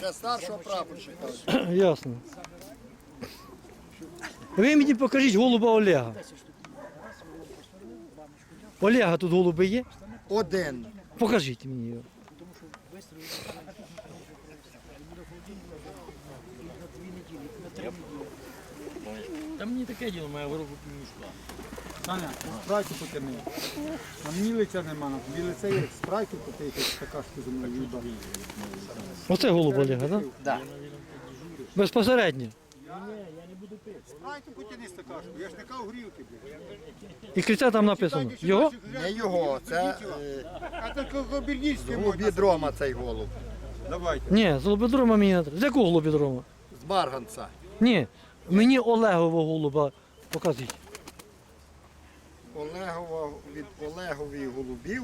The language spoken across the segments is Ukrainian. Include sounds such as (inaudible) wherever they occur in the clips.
Ще старшого прапорщика. (clears throat) Ясно. Ви мені покажіть голуба Олега. Олега тут голуби є? Один. Покажіть мені його. Та мені таке діло, моя виробу півмішка. Таня, спрайку потягни. На мені лиця нема, на тобі лице є. Спрайку потягти, така ж ти зі мною. Оце голуб Олега, так? Да. Безпосередньо. Спрайку потягни стакашку, я ж не кав грілки. І криця там написано. Його? Не його, це е, А це кобірнільський голубі дрома цей голуб. Давайте. Ні, з голубідрома мені не треба. З якого голубідрома? З Барганца. Ні. Мені Олегового голуба покажіть. Олегова від Олегові голубів.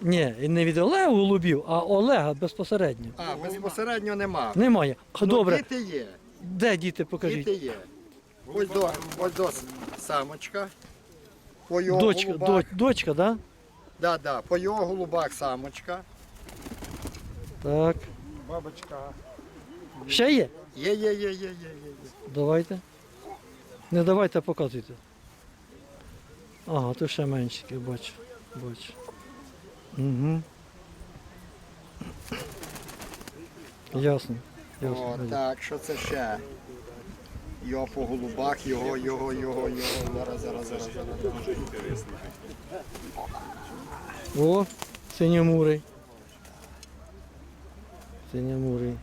Ні, не від Олега голубів, а Олега безпосередньо. А, безпосередньо нема. Немає. Ну, Добре, Діти є. де діти покажіть? Діти є. Ось до, ось до самочка. По його Дочка, голубах. доч, дочка, да? Да, да, по його голубах самочка. Так. Бабочка. Ще є? Є, є, є, є, є, є. є. Давайте. Не давайте, а показуйте. Ага, то ще меншики, бачу. Бачу. Угу. Ясно. О, так, що це ще? Його по голубах, його, його, його, його. Зараз, зараз, зараз. зараз. О, синьомурий. Синьомурий.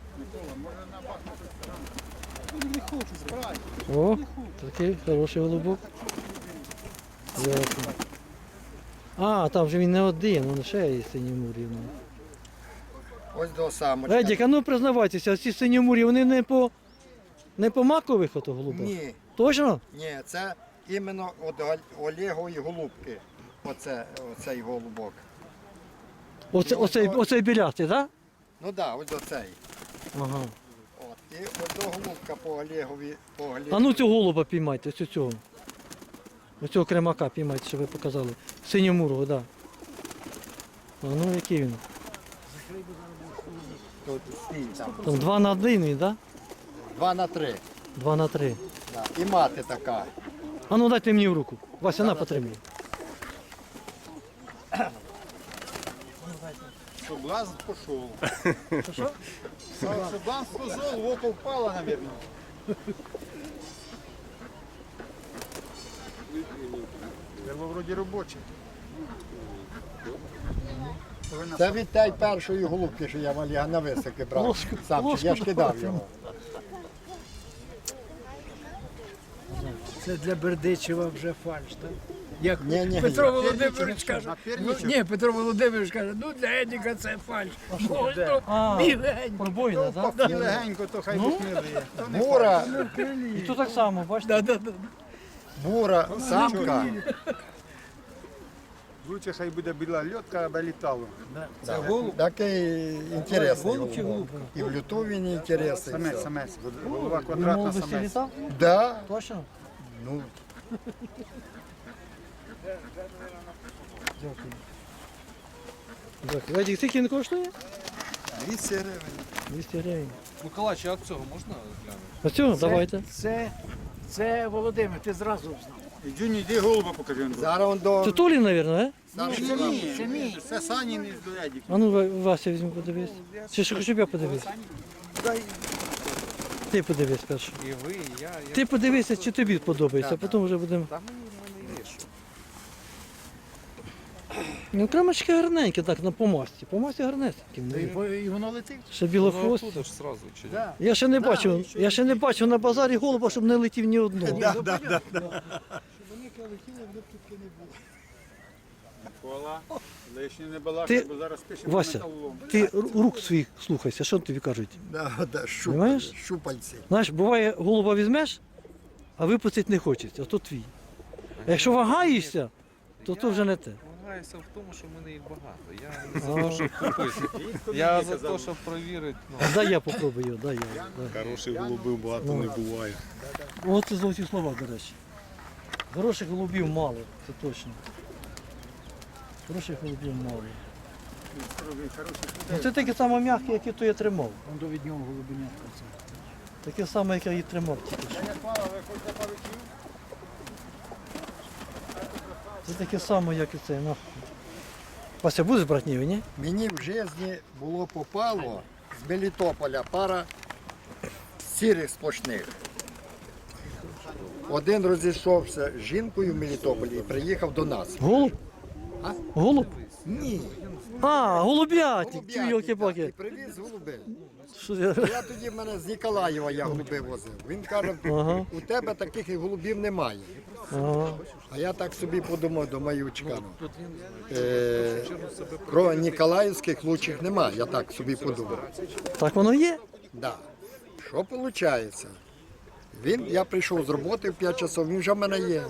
О, такий хороший голубок. Ясно. А, там же він не один, він ще є синьомурий. ну. Ось до самочка. Едік, а ну признавайтеся, ці синьомурі, вони не по не по макових ото голубах? Ні, Точно? ні, це іменно від Ол- Олегової голубки. Оце, оцей голубок. Оце, оцей, оцей білястий, так? Ну так, да, ось до цей. Ага. От. І ось до голубка по Олегові. По Олегові. А ну цього голуба піймайте, ось цього. Ось цього кремака піймайте, щоб ви показали. Синьомурого, так. Да. А ну який він? Там. 2 на 1, так? Да? Два на три. 2 на 3. Да. І мати така. А ну дайте мені в руку. Вася, на потримай. Соблазн пішов. Що? Соблазн позол, в око впала, мабуть. Дерево вроді робоче. Це від тієї першої голубки, що я в на високи брав. Сам, я ж кидав його. Це для Бердичева вже фальш, так? Як Ні, ні, Петро ні. Володимирович каже, ну, ні, Петро Володимирович каже, ну для Едіка це фальш. Ось то А, бігень. пробоїна, так? Поки легенько, то хай Ну? То Бура, І тут так само, бачите? Да, да, да. бура, самка. Лучше хай буде біла льотка, аби літало. Це голуб. Такий інтересний Голуб чи голубок. голубка? І в люту він інтересний. Самець, все. самець. Голова В квадратна молодості самець. літав? Да, Точно? ну, Дякую. Дякую. Едік, скільки він коштує? 200 гривень. 200 гривень. Миколаївич, а цього можна глянути? А цього, давайте. Це, це Володимир, ти зразу знав. Дюні, йди голуба покажи. он. Зараз он до Це Толі, мабуть, е? Ні, Це клас. мій, це мій. Це Санін із Доядік. А ну, Ва- Вася візьму, подивись. Чи ще щоб я подивився? Ти подивись перше. І ви, і я. я... Ти подивися, чи тобі подобається, а потім вже будемо. Та мені в мене є що. Ну, крамочки гарненькі, так, на помасті. Помасті гарненькі. І, по- і воно летить. Ще Ну, білохвост. оттуда ж сразу, чи ні? Да. Я ще не бачив, я ще не бачив на базарі голуба, щоб не летів ні одного. Кола. Лишні не балакай, Ти- бо зараз пишемо Вася. металолом. Ти ру- рук своїх слухайся, що тобі кажуть? Да, да, Понимаєш? щупальці. щупальці. Знаєш, буває, голуба візьмеш, а випустити не хочеться, а то твій. А якщо вагаєшся, то то вже не те. Вагаюся в тому, що в мене їх багато. Я не за те, щоб купити. (laughs) Я за те, щоб перевірити. Ну, Дай я попробую, дай я. Хороших голубів багато не буває. От це золоті слова, до речі. Хороших голубів мало, це точно. Хороших голубів мало. Ну це таке саме м'яке, як і то я тримав. Он до від нього голубенятка. Таке саме, як я її тримав тільки що. Як мало, ви хочете паручів? Це таке саме, як і це. Ну. Вася, будеш брати ні, ні? Мені в житті було попало з Мелітополя пара сірих сплошних. Один розійшовся з жінкою в Мелітополі і приїхав до нас. Голуб? А? Голуб? Ні, А, голубятник, голубятник, так, і привіз голуби. Що я... Я тоді в мене з Ніколаєва я голуби возив. Він каже, Ага. у тебе таких і голубів немає. Ага. А я так собі подумав, думаю, чекану. Е, про Ніколаївських лучших немає, я так собі подумав. Так воно є? Да. Що виходить? Він, я прийшов з роботи в 5 часов, він вже в мене є.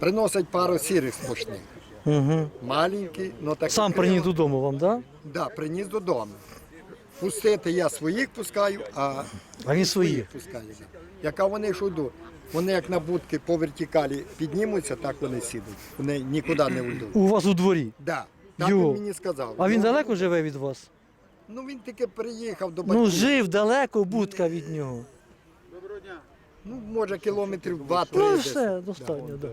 Приносить пару сірих сплошних. Угу. Маленькі, ну так. Сам приніс додому вам, так? Да, приніс додому. Пустити я своїх пускаю, а А він свої. пускаю. да. Яка вони що йдуть? Вони як на будки по вертикалі піднімуться, так вони сідуть. Вони нікуди не уйдуть. У вас у дворі. Да. Так Йо. він мені сказав. А він Ну, далеко живе від вас? Ну він тільки приїхав до батьків. Ну, жив далеко, будка від нього. Ну, може, кілометрів два-три. Ну, десь. все, достатньо, так.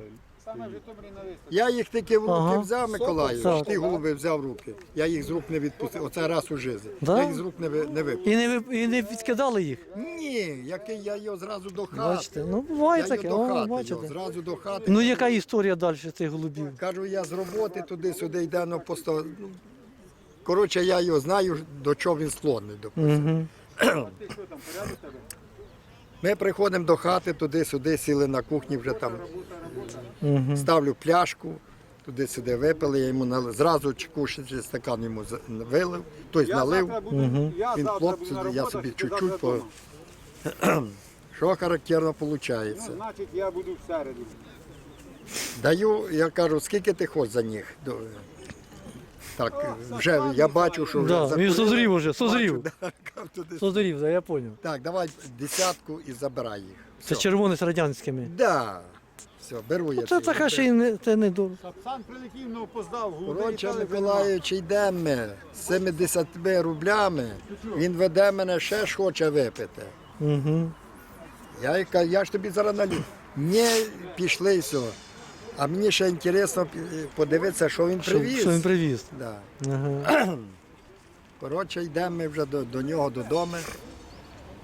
Саме в Житомирі на виставці. Я їх тільки в руки Ага. взяв, Миколаїв, Так. ті голуби взяв в руки. Я їх з рук не відпустив. Оце раз у житті. Да? Я їх з рук не, ви- не випустив. І не, ви- і не відкидали їх? Ні, який я його зразу до хати. Бачите, ну буває я таке, його до о, хати, бачите. зразу до хати. Ну яка історія далі цих голубів? Кажу, я з роботи туди-сюди йде, ну просто. ну, Коротше, я його знаю, до чого він склонний. допустим. Угу. Ми приходимо до хати, туди-сюди, сіли на кухні, вже там Угу. ставлю пляшку, туди-сюди випили, я йому налив, зразу чекушечий стакан йому вилив, тобто налив. Він хлопцю, я собі чуть-чуть по- (clears throat) Що характерно виходить? Ну, значить, я буду всереду. Даю, я кажу, скільки ти хочеш за них? Так, вже я бачу, що вже Да, він созрів уже, созрів. Бачу, да, туди. Созрів, да, я зрозумів. Так, давай десятку і забирай їх. Це червоний з радянськими. Да. Все, беру я. Це ці. така ще й не, це не дорого. Сапсан прилетів, ну опоздав, голуби Коротше, Миколаївич, йдемо ми з 70 рублями, він веде мене, ще ж хоче випити. Угу. Я, й кажу, я ж тобі зараз налю. Ні, пішли і все. А мені ще інтересно подивитися, що він привіз. що він привіз. Да. Ага. (clears throat) Коротше, йдемо ми вже до, до нього додому.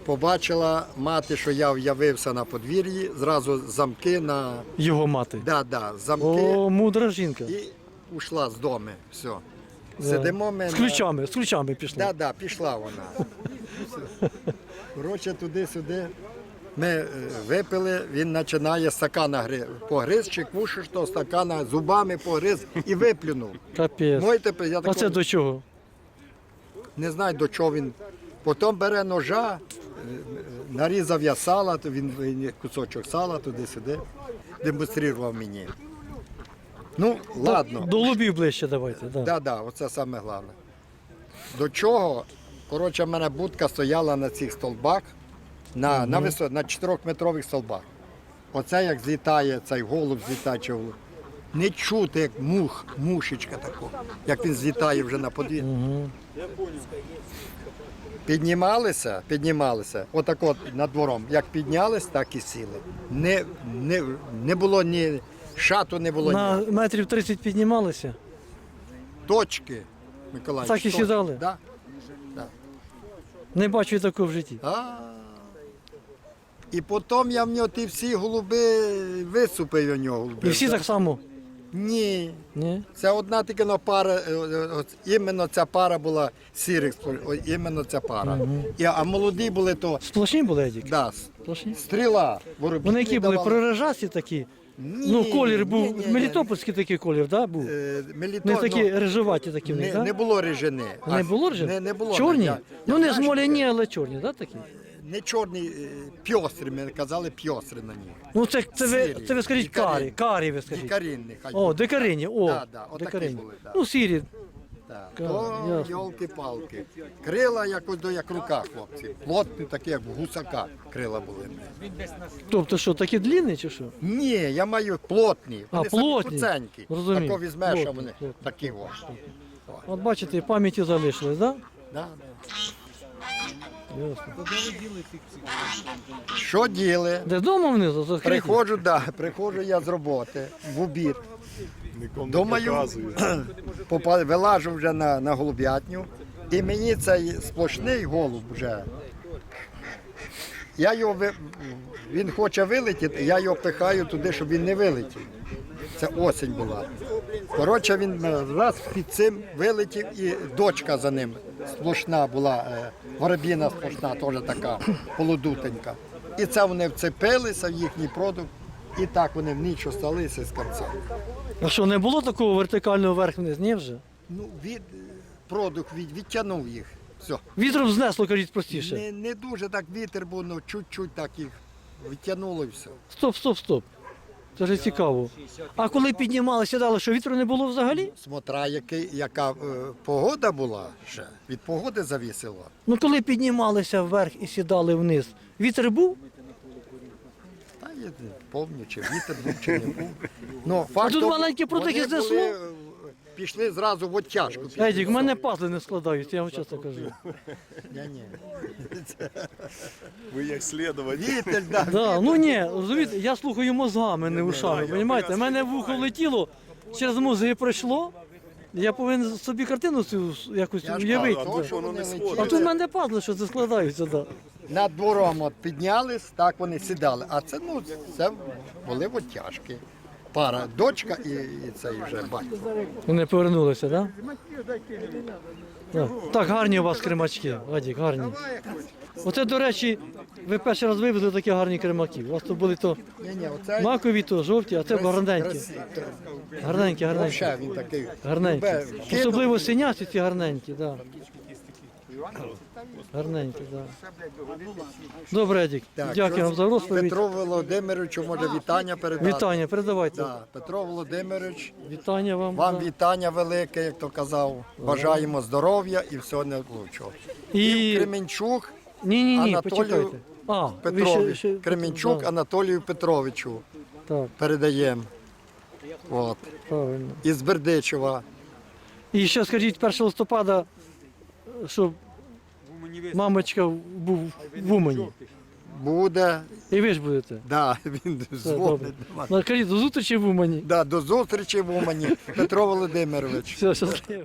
Побачила мати, що я в'явився на подвір'ї, зразу замки на. Його мати. Да, да, замки О, мудра жінка. і ушла з дому. Все. Да. Сидимо ми. З на- ключами, з ключами пішла. Да, да, пішла вона. (laughs) Коротше, туди-сюди. Ми е, випили, він починає стакана гри. Погриз, чеквушиш того стакана, зубами погриз і виплюнув. Капець. Тепер я А це до чого? не знаю до чого він. Потім бере ножа, е, нарізав я сала, то він, кусочок сала туди-сюди, демонстрував мені. Ну, ладно. До голубів ближче давайте. Да. Да, да, оце саме головне. До чого? Коротше, в мене будка стояла на цих столбах, на, на, висо, на 4-метрових столбах. Оце як злітає цей голуб, злітає чи голуб. Не чути, як мух, мушечка така, як він злітає вже на подвір'я. Угу. Піднімалися, піднімалися, отак от над двором. Як піднялись, так і сіли. Не, не, не було ні шату, не було На ні метрів 30 піднімалися. точки. Миколаївич, Так і точки. сідали? Да. Не бачу такого в житті. А. І потім я в нього ті всі голуби висупив у нього. Голуби. І всі так само. Ні. Ні? Це одна тільки но пара, е, е, от іменно ця пара була сірих, іменно ця пара. І, а молоді були то Сплошні були Едік? да, с- Сплошні. стріла. воробці Вони які були давали. прорежасті такі. Ні, ну, колір ні, був, ні, ні. мелітопольський такий колір, да, був? Е, Мелітон, Не такі ну, рижуваті такі в них, не, да? не було режини. Не було вже? Не, не було. Чорні? Я- ну я не знаю, змоляні, але чорні, да, такі? Не чорні, е, ми казали пьострі на них. Ну це, це, ви, Сірі. це ви скажіть Дикарі. карі, карі ви скажіть. Дікарінні. хай О, будуть. декарині, о, Да, да, отакі декарині. були, да. Ну, сірі, Так, Так, то ясно. йолки-палки. Крила якось до як рука, хлопці. Плотні, такі, як в гусака крила були. Тобто що, такі длінні чи що? Ні, я маю плотні. А, Вони самі плотні. куценькі. Розумію. Тако візьмеш, а Плотні, вони плотні. такі о. От бачите, пам'яті залишилось, так? Да? Да? Ясно. Що діли? Де вдома внизу закриті? Приходжу, да, приходжу я з роботи в обід. Нікому Думаю, (clears throat) попа- вилажу вже на, на голуб'ятню, і мені цей сплошний голуб вже. Я його, ви- він хоче вилетіти, я його пихаю туди, щоб він не вилетів. Це осінь була. Коротше, він е, раз під цим вилетів і дочка за ним сплошна була, е, воробіна сплошна, теж така полудутенька. І це вони вцепилися в їхній продукт, і так вони в ніч осталися з кінця. А що, не було такого вертикального вверх-вниз? Ні вже? Ну, від, продукт від, відтягнув їх. Все. Вітром знесло, кажіть простіше. Не, не дуже так вітер був, ну чуть-чуть так їх відтягнуло і все. Стоп, стоп, стоп. Це ж цікаво. А коли піднімали, сідали, що вітру не було взагалі? Смотра, який, яка е, погода була ще, від погоди завісило. Ну коли піднімалися вверх і сідали вниз, вітер був? Та я не пам'ятаю, чи вітер був, чи не був. Ну, А тут тому, маленький протяги вони були, Пішли зразу в оттяжку. Едік, в мене пазли не складаються, я вам чесно кажу. Ви як слідувати. Вітер, да. Да, ну ні, розумієте, я слухаю мозгами, не ушами. Розумієте? У мене вухо летіло, через мозги пройшло. Я повинен собі картину цю якось уявити. да. що воно не летіли. А тут в мене пазли, що це складаються, так. Да. Над двором от піднялись, так вони сідали. А це ну це були оттяжки. Пара, дочка і, і цей вже батько. Вони повернулися, так? Да? Да. Так, гарні у вас кремачки, Адік, гарні. Оце, до речі, ви перший раз вивезли такі гарні кремаки. У вас то були то макові, то жовті, а це гарненькі. Гарненькі, гарненькі. Він такий. Гарненькі. Особливо синяці ці гарненькі, так. Гарненькі, так. Добре, Едік. Так, Дякую вам за розповідь. Петро Володимировичу, може вітання передати. Вітання, передавайте. Да, Петро Володимирович, Вітання вам. вам да. вітання велике, як то казав. Бажаємо здоров'я і всього найкращого. І І... Кременчук Ні, ні, ні, Анатолію почекайте. А, ви ще- Петрович, ще- Кременчук да, Анатолію Петровичу Так, передаємо. От. правильно. Із Бердичева. І ще скажіть 1 листопада, щоб мамочка був в Умані. Буде, І ви ж будете. да, він Все, до дзвонить. Ну, Кажіть, до зустрічі в Умані. Да, до зустрічі в Умані, Петро Володимирович. Все, щасливо.